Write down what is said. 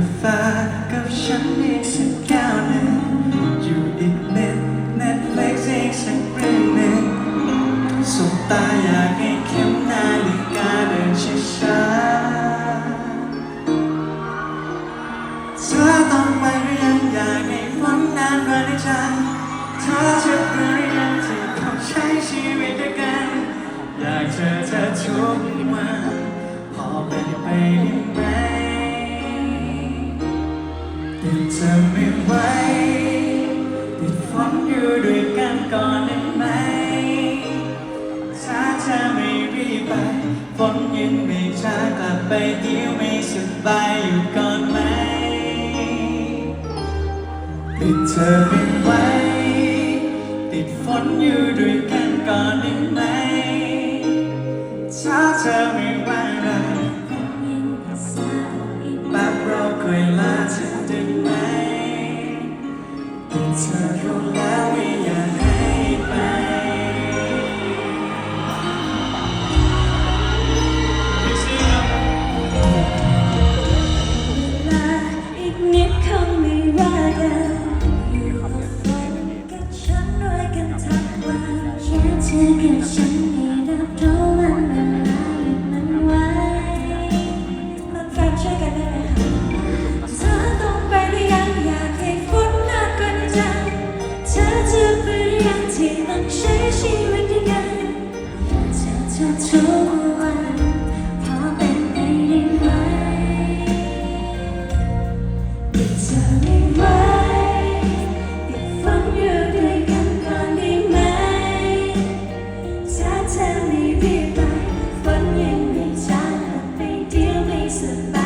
fuck of shining down and แต่เธอไม่ไหวติดฝนอยู่ด้วยกันก่อนได้ไหมถ้าเธอไม่รีบไปฝนยังไม่ช้ากลับไปเดี๋ยวไม่สบายอยู่ก่อนไหมติดเธอไม่ไหวติดฝนอยู่ด้วยกันก่อนได้ไหมถ้าเธอไม่ Central Area. about